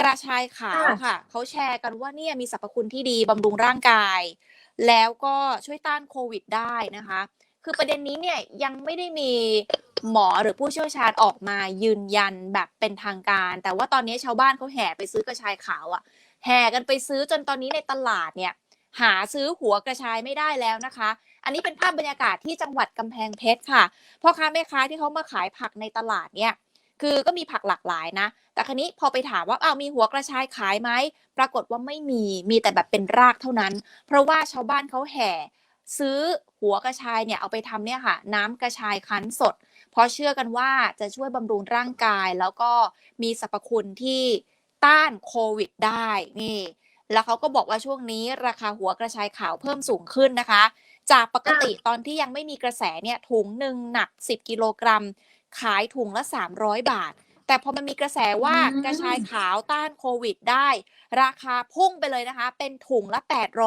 กระชายขาวค่ะค่ะ เขาแชร์กันว่าเนี่ยมีสรรพคุณที่ดีบำรุงร่างกาย แล้วก็ช่วยต้านโควิดได้นะคะ คือประเด็นนี้เนี่ยยังไม่ได้มีหมอหรือผู้เชี่ยวชาญออกมายืนยันแบบเป็นทางการ แต่ว่าตอนนี้ชาวบ้านเขาแห่ไปซื้อกระชายขาวอะ่ะ แห่กันไปซื้อจนตอนนี้ในตลาดเนี่ย หาซื้อหัวกระชายไม่ได้แล้วนะคะ อันนี้เป็นภาพบรรยากาศที่จังหวัดกำแพงเพชรค่ะพ่อค้าแม่ค้าที่เขามาขายผักในตลาดเนี่ย คือก็มีผักหลากหลายนะ แต่ครนี้พอไปถามว่าอ้าวมีหัวกระชายขายไหม ปรากฏว่าไม่มี มีแต่แบบเป็นรากเท่านั้น เพราะว่าชาวบ้านเขาแห่ ซื้อหัวกระชายเนี่ยเอาไปทำเนี่ยค่ะ น้ำกระชายคั้นสด เพราะเชื่อกันว่าจะช่วยบำรุงร่างกาย แล้วก็มีสรรพคุณที่ต้านโควิดได้นี่แล้วเขาก็บอกว่าช่วงนี้ราคาหัวกระชายขาวเพิ่มสูงขึ้นนะคะ จากปกติตอนที่ยังไม่มีกระแสเนี่ยถุงหนึ่งหนัก 10 กิโลกรัม ขายถุงละ 300 บาท แต่พอมันมีกระแสว่าอืมกระชายขาวต้านโควิดได้ ราคาพุ่งไปเลยนะคะ เป็นถุงละ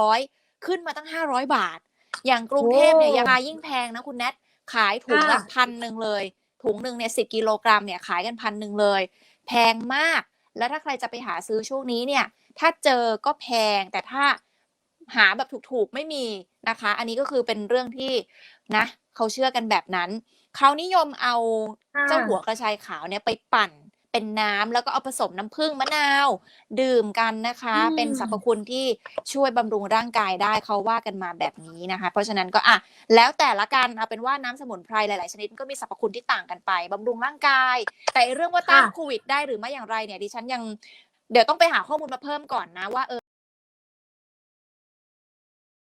800 ขึ้นมาตั้ง 500 บาท อย่างกรุงเทพเนี่ยโอ้ราคายิ่งแพงนะคุณแนทขายถุงละค่ะพันหนึ่งเลย ถุงหนึ่งเนี่ยสิกิโลกรัมเนี่ยขายกันพันหนึ่งเลย แพงมาก แล้วถ้าใครจะไปหาซื้อช่วงนี้เนี่ย ถ้าเจอก็แพงแต่ถ้าหาแบบถูกๆไม่มีนะคะ อันนี้ก็คือเป็นเรื่องที่นะ เขาเชื่อกันแบบนั้น เขานิยมเอาค่ะเจ้าหัวกระชายขาวเนี่ยไปปั่นเป็นน้ำแล้วก็เอาผสมน้ำผึ้งมะนาว ดื่มกันนะคะอืมเป็นสรรพคุณที่ช่วยบำรุงร่างกายได้เขาว่ากันมาแบบนี้นะคะ เพราะฉะนั้นก็อะแล้วแต่ละกันเอาเป็นว่าน้ำสมุนไพรหลาย ๆ ชนิดก็มีสรรพคุณที่ต่างกันไปบำรุงร่างกาย แต่เรื่องว่าต้านค่ะโควิดได้หรือไม่อย่างไรเนี่ยดิฉันยังเดี๋ยวต้องไปหาข้อมูลมาเพิ่มก่อนนะว่าเออ